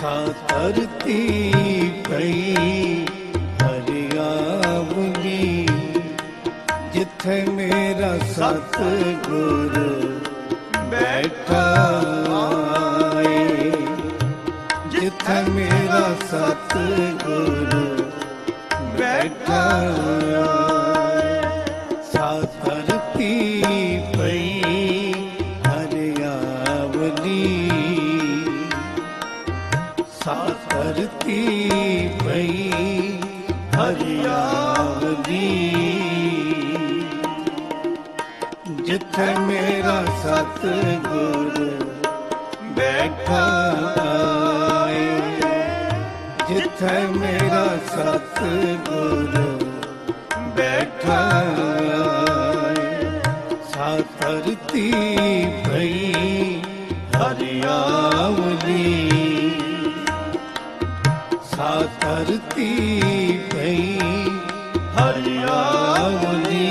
ਥਾ ਧਰਤੀ ਪਈ ਹਰਿਆਵਲੀ ਜਿੱਥੇ ਮੇਰਾ ਸਤਿਗੁਰ ਬੈਠਾ ਏ ਜਿੱਥੇ ਮੇਰਾ ਸਤਿਗੁਰ ਬੈਠਾ ਸਾ ਧਰਤੀ ਪਈ ਹਰਿਆਵਲੀ ਜਿੱਥੇ ਮੇਰਾ ਸਤਿਗੁਰ ਬੈਠਾ ਜਿੱਥੇ ਮੇਰਾ ਸਤਿਗੁਰ ਬੈਠਾ ਏ ਸਾ ਪਈ ਹਰਿਆਵਲੀ ਧਰਤੀ ਪਈ। ਹਰਿਆਵਲੀ।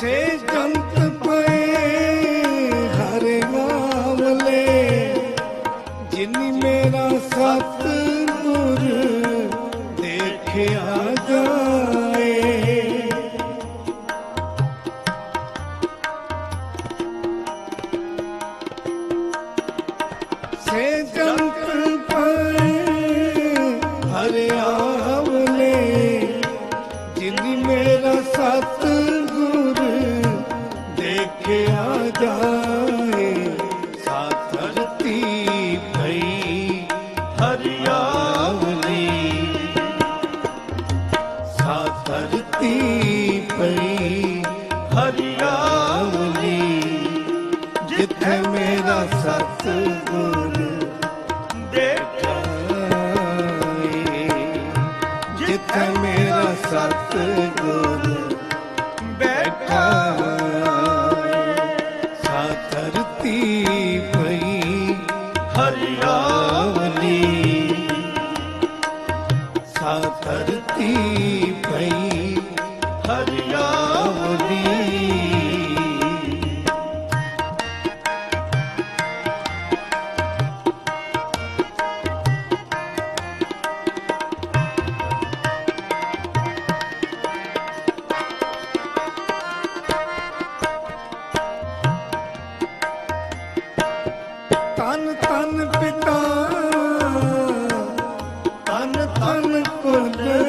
ਸੇ ਜੰਤ ਦੇਖਿਆ ਜਾਏ ਸੇ ਜੰਤ ਪਏ ਹਰੇ ਆਵਲੇ ਜਿਨੀ ਮੇਰਾ ਸਤ ਗੁਰ ਦੇਖਿਆ ਜਾਏ। ਧਰਤੀ ਪਈ, ਹਰਿਆਵਲੀ, ਜਿੱਥੇ ਮੇਰਾ ਸਤ ਗੁਰ ਦੇਖਿਆ ਜਿੱਥੇ ਮੇਰਾ ਸਤ ਗੁਰ ਬੈਠਾ ਸਾ ਧਰਤੀ ਪਈ, ਹਰਿਆਵਲੀ ਧਰਤੀ ਪਈ। ਹਰਿਆਵਲੀ। ਤਨ ਤਨ ਪਿਤਾ। ਤਨ ਤਨ ਕੁਲ